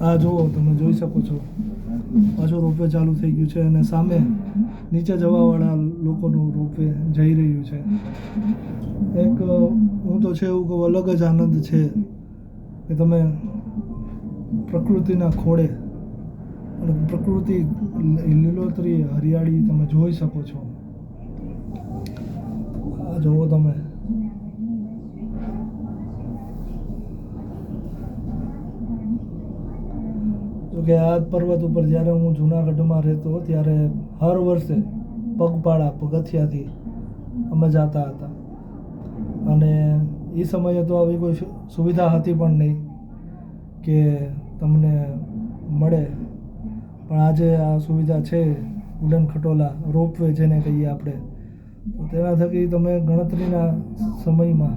આ જુઓ, તમે જોઈ શકો છો. પાછું રોપવે ચાલુ થઈ ગયું છે અને સામે નીચે જવાવાળા લોકોનું રોપવે જઈ રહ્યું છે. એક, હું તો છે એવું કહું, અલગ જ આનંદ છે કે તમે પ્રકૃતિના ખોળે અને પ્રકૃતિ લીલોતરી, હરિયાળી તમે જોઈ શકો છો. આ જુઓ તમે. જો કે આ પર્વત ઉપર જ્યારે હું જુનાગઢમાં રહેતો ત્યારે હર વર્ષે પગપાળા, પગથિયાથી અમે જતા હતા. અને એ સમયે તો આવી કોઈ સુવિધા હતી પણ નહીં કે તમને મળે. પણ આજે આ સુવિધા છે, ઉડન ખટોલા, રોપવે જેને કહીએ આપણે. તેના થકી તમે ગણતરીના સમયમાં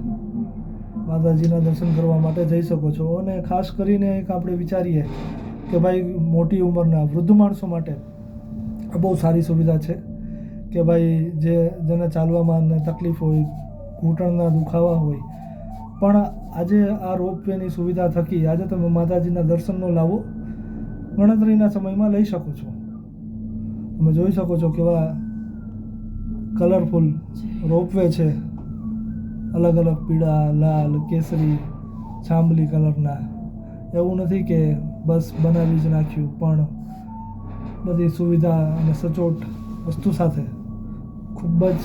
માતાજીના દર્શન કરવા માટે જઈ શકો છો. અને ખાસ કરીને એક આપણે વિચારીએ કે ભાઈ મોટી ઉંમરના વૃદ્ધ માણસો માટે બહુ સારી સુવિધા છે કે ભાઈ જે જેને ચાલવામાં તકલીફ હોય, ઘૂંટણના દુખાવા હોય. પણ આજે આ રોપવેની સુવિધા થકી આજે તમે માતાજીના દર્શનનો લાવો, ગણતરીના સમયમાં લઈ શકો છો. તમે જોઈ શકો છો કેવા કલરફુલ રોપવે છે. અલગ અલગ પીળા, લાલ, કેસરી છાંબલી કલરના. એવું નથી કે બસ બનાવી જ નાખ્યું, પણ બધી સુવિધા અને સચોટ વસ્તુ સાથે ખૂબ જ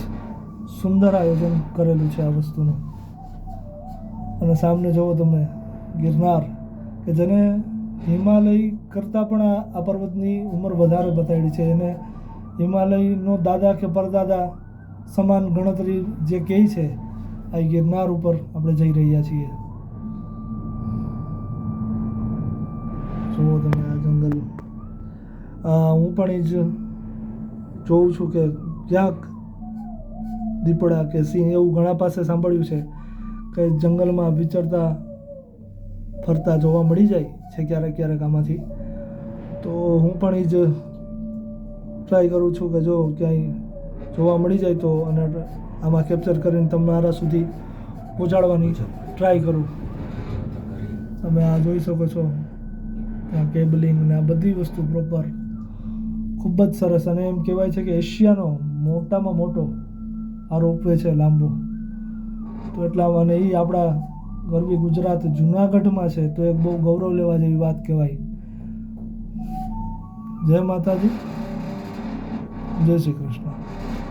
સુંદર આયોજન કરેલું છે આ વસ્તુનું. અને સામને જુઓ તમે ગિરનાર, કે જેને હિમાલય કરતાં પણ આ પર્વતની ઉંમર વધારે બતાડી છે. એને હિમાલયનો દાદા કે પરદાદા સમાન ગણતરી જે કહે છે, આ ગિરનાર ઉપર આપણે જઈ રહ્યા છીએ. જુઓ તમે આ જંગલ. હું પણ એ જ જોઉં છું કે ક્યાંક દીપડા કે સિંહ એવું ઘણા પાસે સાંભળ્યું છે કે જંગલમાં વિચરતા, ફરતા જોવા મળી જાય છે ક્યારેક ક્યારેક આમાંથી. તો હું પણ એ જ ટ્રાય કરું છું કે જો ક્યાંય જોવા મળી જાય તો અને આમાં કેપ્ચર કરીને તમારા સુધી પહોંચાડવાની ટ્રાય કરું. તમે આ જોઈ શકો છો. કેબલિંગ ને આ બધી વસ્તુ પ્રોપર ખૂબ જ સરસ અને એમ કહેવાય છે કે એશિયાનો મોટામાં મોટો આ રોપવે છે લાંબો. તો એટલા અને એ આપણા ગરબી ગુજરાત જુનાગઢમાં છે, તો એક બહુ ગૌરવ લેવા જેવી વાત કહેવાય. જય માતાજી. જય શ્રી કૃષ્ણ.